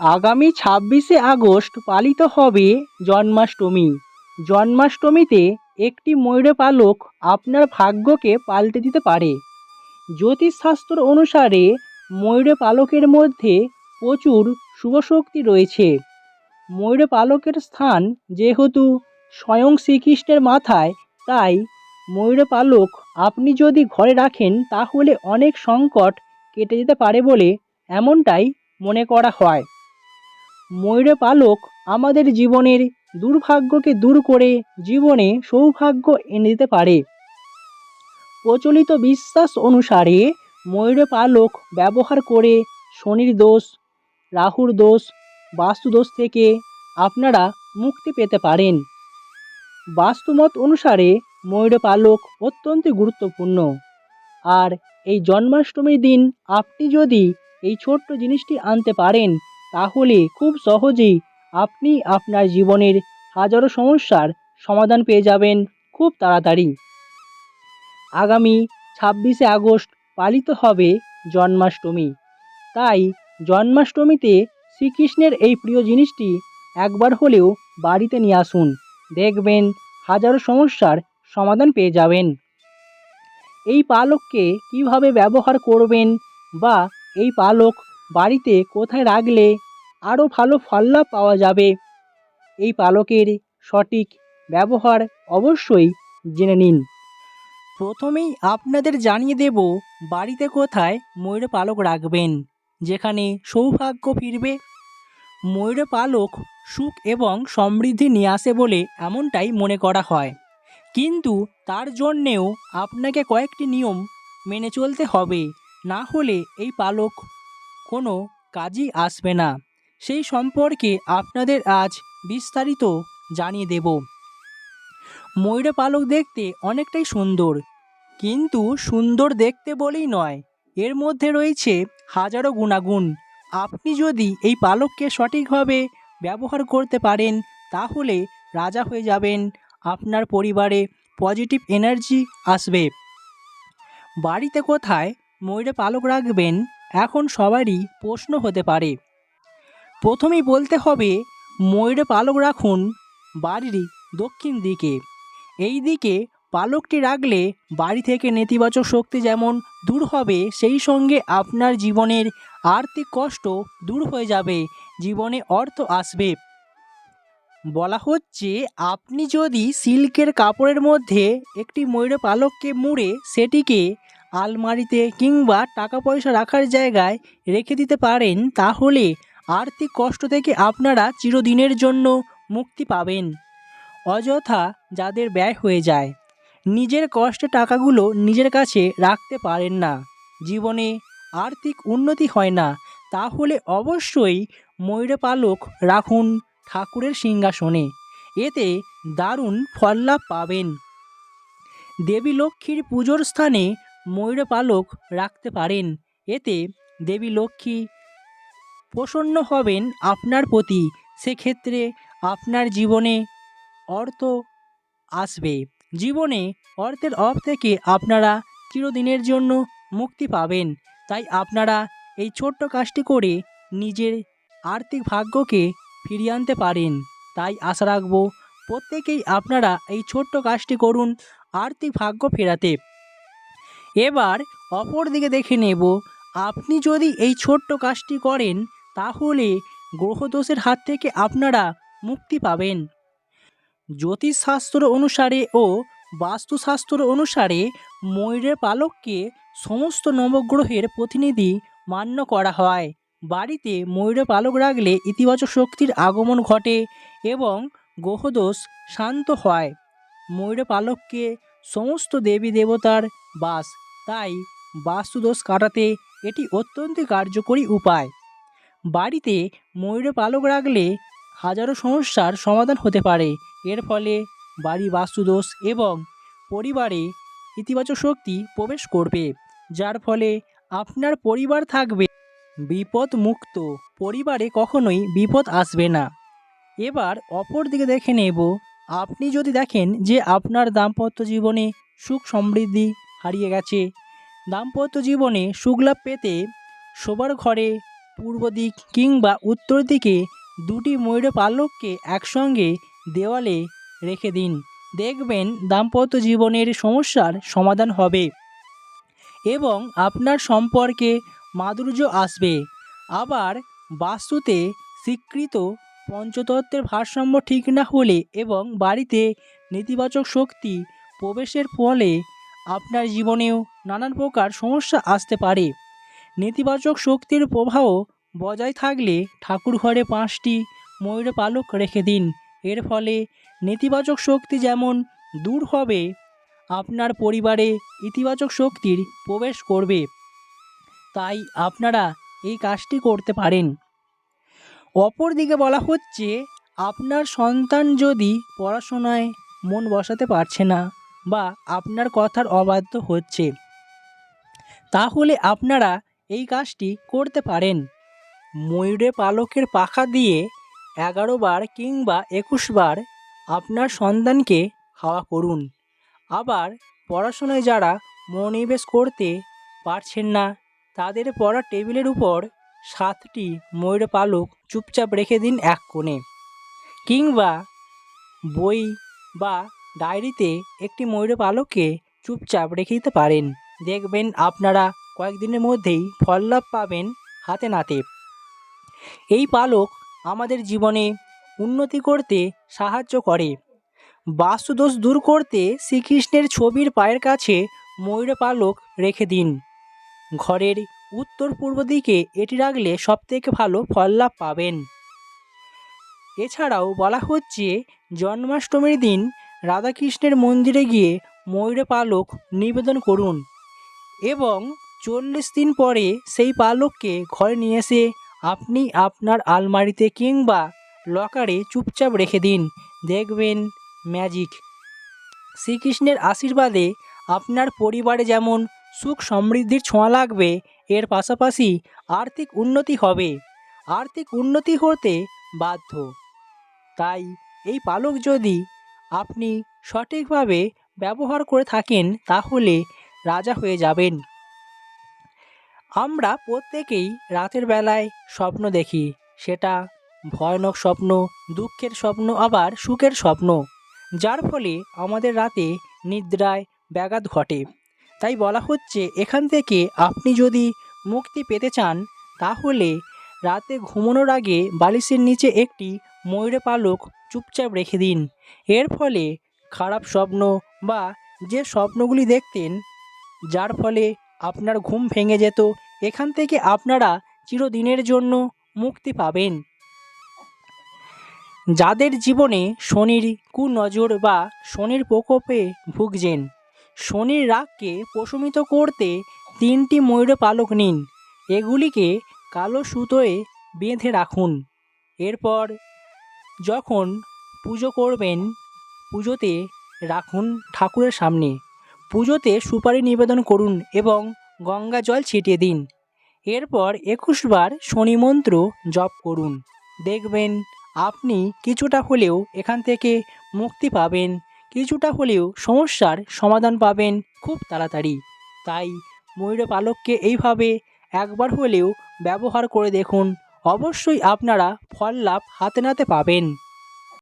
আগামী ছাব্বিশে আগস্ট পালিত হবে জন্মাষ্টমী। জন্মাষ্টমীতে একটি ময়ূর পালক আপনার ভাগ্যকে পাল্টে দিতে পারে। জ্যোতিষশাস্ত্র অনুসারে ময়ূর পালকের মধ্যে প্রচুর শুভশক্তি রয়েছে। ময়ূর পালকের স্থান যেহেতু স্বয়ং শ্রীকৃষ্ণের মাথায়, তাই ময়ূর পালক আপনি যদি ঘরে রাখেন তাহলে অনেক সংকট কেটে যেতে পারে বলে এমনটাই মনে করা হয়। ময়ূর পালক আমাদের জীবনের দুর্ভাগ্যকে দূর করে জীবনে সৌভাগ্য এনে দিতে পারে। প্রচলিত বিশ্বাস অনুসারে ময়ূর পালক ব্যবহার করে শনির দোষ, রাহুর দোষ, বাস্তু দোষ থেকে আপনারা মুক্তি পেতে পারেন। বাস্তুমত অনুসারে ময়ূর পালক অত্যন্ত গুরুত্বপূর্ণ। আর এই জন্মাষ্টমীর দিন আপনি যদি এই ছোট্ট জিনিসটি আনতে পারেন তাহলে খুব সহজেই আপনি আপনার জীবনের হাজারো সমস্যার সমাধান পেয়ে যাবেন খুব তাড়াতাড়ি। আগামী ছাব্বিশে আগস্ট পালিত হবে জন্মাষ্টমী। তাই জন্মাষ্টমীতে শ্রীকৃষ্ণের এই প্রিয় জিনিসটি একবার হলেও বাড়িতে নিয়ে আসুন। দেখবেন হাজারো সমস্যার সমাধান পেয়ে যাবেন। এই পালককে কীভাবে ব্যবহার করবেন বা এই পালক বাড়িতে কোথায় রাখলে আরও ভালো ফললাভ পাওয়া যাবে? এই পালকের সঠিক ব্যবহার অবশ্যই জেনে নিন। প্রথমেই আপনাদের জানিয়ে দেব বাড়িতে কোথায় ময়ূর পালক রাখবেন, যেখানে সৌভাগ্য ফিরবে। ময়ূর পালক সুখ এবং সমৃদ্ধি নিয়ে আসে বলে এমনটাই মনে করা হয়। কিন্তু তার জন্যেও আপনাকে কয়েকটি নিয়ম মেনে চলতে হবে, না হলে এই পালক কোনো কাজই আসবে না। সেই সম্পর্কে আপনাদের আজ বিস্তারিত জানিয়ে দেব। ময়ূর পালক দেখতে অনেকটাই সুন্দর, কিন্তু সুন্দর দেখতে বলেই নয়। এর মধ্যে রয়েছে হাজারো গুণাগুণ। আপনি যদি এই পালককে সঠিকভাবে ব্যবহার করতে পারেন, তাহলে রাজা হয়ে যাবেন, আপনার পরিবারে পজিটিভ এনার্জি আসবে। বাড়িতে কোথায় ময়ূরে পালক রাখবেন? এখন সবারই প্রশ্ন হতে পারে। প্রথমেই বলতে হবে ময়ূরে পালক রাখুন বাড়ির দক্ষিণ দিকে। এই দিকে পালকটি রাখলে বাড়ি থেকে নেতিবাচক শক্তি যেমন দূর হবে, সেই সঙ্গে আপনার জীবনের আর্থিক কষ্ট দূর হয়ে যাবে, জীবনে অর্থ আসবে। বলা হচ্ছে, আপনি যদি সিল্কের কাপড়ের মধ্যে একটি ময়ূর পালককে মুড়ে, সেটিকে আলমারিতে কিংবা টাকা পয়সা রাখার জায়গায় রেখে দিতে পারেন, তাহলে আর্থিক কষ্ট থেকে আপনারা চিরদিনের জন্য মুক্তি পাবেন। অযথা যাদের ব্যয় হয়ে যায়। নিজের কষ্টের টাকাগুলো নিজের কাছে রাখতে পারেন না। জীবনে আর্থিক উন্নতি হয় না, তাহলে অবশ্যই ময়ূর পালক রাখুন ঠাকুরের সিংহাসনে। এতে দারুণ ফললাভ পাবেন। দেবী লক্ষ্মীর পুজোর স্থানে ময়ূর পালক রাখতে পারেন। এতে দেবী লক্ষ্মী প্রসন্ন হবেন আপনার প্রতি। সেক্ষেত্রে আপনার জীবনে অর্থ আসবে। জীবনে অর্থের অভাব থেকে আপনারা চিরদিনের জন্য মুক্তি পাবেন। তাই আপনারা এই ছোট্ট কাজটি করে নিজের আর্থিক ভাগ্যকে ফিরিয়ে আনতে পারেন। তাই আশা রাখব, প্রত্যেকেই আপনারা এই ছোট্ট কাজটি করুন আর্থিক ভাগ্য ফেরাতে। এবার অপর দিকে দেখে নেব। আপনি যদি এই ছোট্ট কাজটি করেন, তাহলে গ্রহদোষের হাত থেকে আপনারা মুক্তি পাবেন। জ্যোতিষশাস্ত্র অনুসারে ও বাস্তুশাস্ত্র অনুসারে ময়ূরের পালককে সমস্ত নবগ্রহের প্রতিনিধি মান্য করা হয়। বাড়িতে ময়ূরের পালক রাখলে ইতিবাচক শক্তির আগমন ঘটে এবং গ্রহদোষ শান্ত হয়। ময়ূর পালককে সমস্ত দেবী দেবতার বাস তাই বাস্তুদোষ কাটাতে এটি অত্যন্ত কার্যকরী উপায়। বাড়িতে ময়ূর পালক রাখলে হাজারো সমস্যার সমাধান হতে পারে। এর ফলে বাড়ি বাস্তুদোষ এবং পরিবারে ইতিবাচক শক্তি প্রবেশ করবে, যার ফলে আপনার পরিবার থাকবে। বিপদ মুক্ত পরিবারে কখনোই বিপদ আসবে না। এবার অপর দিকে দেখে নেব। আপনি যদি দেখেন যে আপনার দাম্পত্য জীবনে সুখ সমৃদ্ধি হারিয়ে গেছে। দাম্পত্য জীবনে সুখ লাভ পেতে শোবার ঘরে পূর্ব দিক কিংবা উত্তর দিকে দুটি ময়ূর পালককে একসঙ্গে দেওয়ালে রেখে দিন। দেখবেন দাম্পত্য জীবনের সমস্যার সমাধান হবে এবং আপনার সম্পর্কে মাধুর্য আসবে। আবার বাস্তুতে স্বীকৃত পঞ্চতত্ত্বের ভারসাম্য ঠিক না হলে এবং বাড়িতে নেতিবাচক শক্তি প্রবেশের ফলে আপনার জীবনেও নানান প্রকার সমস্যা আসতে পারে। নেতিবাচক শক্তির প্রবাহ বজায় থাকলে ঠাকুর ঘরে পাঁচটি ময়ূর পালক রেখে দিন। এর ফলে নেতিবাচক শক্তি যেমন দূর হবে, আপনার পরিবারে ইতিবাচক শক্তির প্রবেশ করবে। তাই আপনারা এই কাজটি করতে পারেন। অপরদিকে বলা হচ্ছে, আপনার সন্তান যদি পড়াশোনায় মন বসাতে পারছে না বা আপনার কথার অবাধ্য হচ্ছে। তাহলে আপনারা এই কাজটি করতে পারেন। ময়ূরে পালকের পাখা দিয়ে এগারো বার কিংবা একুশ বার আপনার সন্তানকে হাওয়া করুন। আবার পড়াশোনায় যারা মনোনিবেশ করতে পারছেন না, তাদের পড়া টেবিলের উপর সাতটি ময়ূর পালক চুপচাপ রেখে দিন এক কোণে। কিংবা বই বা ডায়েরিতে একটি ময়ূর পালককে চুপচাপ রেখে দিতে পারেন। দেখবেন আপনারা কয়েকদিনের মধ্যেই ফল লাভ পাবেন হাতে নাতে। এই পালক আমাদের জীবনে উন্নতি করতে সাহায্য করে। বাস্তুদোষ দূর করতে শ্রীকৃষ্ণের ছবির পায়ের কাছে ময়ূর পালক রেখে দিন। ঘরের উত্তর পূর্ব দিকে এটি রাখলে সবথেকে ভালো ফল লাভ পাবেন। এছাড়াও বলা হচ্ছে জন্মাষ্টমীর দিন রাধাকৃষ্ণের মন্দিরে গিয়ে ময়ূর পালক নিবেদন করুন এবং চল্লিশ দিন পরে সেই পালককে ঘরে নিয়ে এসে আপনি আপনার আলমারিতে কিংবা লকারে চুপচাপ রেখে দিন। দেখবেন ম্যাজিক শ্রীকৃষ্ণের আশীর্বাদে আপনার পরিবারে যেমন সুখ সমৃদ্ধির ছোঁয়া লাগবে, এর পাশাপাশি আর্থিক উন্নতি হবে। আর্থিক উন্নতি হতে বাধ্য। তাই এই পালক যদি আপনি সঠিকভাবে ব্যবহার করে থাকেন তাহলে রাজা হয়ে যাবেন। আমরা প্রত্যেকেই রাতের বেলায় স্বপ্ন দেখি। সেটা ভয়ানক স্বপ্ন, দুঃখের স্বপ্ন, আবার সুখের স্বপ্ন। যার ফলে আমাদের রাতে নিদ্রায় ব্যাঘাত ঘটে। তাই বলা হচ্ছে, এখান থেকে আপনি যদি মুক্তি পেতে চান, তাহলে রাতে ঘুমানোর আগে বালিশের নিচে একটি ময়ূরে পালক চুপচাপ রেখে দিন। এর ফলে খারাপ স্বপ্ন বা যে স্বপ্নগুলি দেখতেন, যার ফলে আপনার ঘুম ভেঙে যেত, এখান থেকে আপনারা চিরদিনের জন্য মুক্তি পাবেন। যাদের জীবনে শনির কুনজর বা শনির প্রকোপে ভুগছেন, শনির রাগকে প্রশমিত করতে তিনটি ময়ূর পালক নিন। এগুলিকে কালো সুতোয় বেঁধে রাখুন। এরপর যখন পুজো করবেন, পুজোতে রাখুন ঠাকুরের সামনে। পুজোতে সুপারি নিবেদন করুন এবং গঙ্গা জল ছিটিয়ে দিন। এরপর একুশবার শনি মন্ত্র জপ করুন। দেখবেন আপনি কিছুটা হলেও এখান থেকে মুক্তি পাবেন, কিছুটা হলেও সমস্যার সমাধান পাবেন খুব তাড়াতাড়ি। তাই ময়ূর পালককে এইভাবে একবার হলেও ব্যবহার করে দেখুন। অবশ্যই আপনারা ফল লাভ হাতে নাতে পাবেন।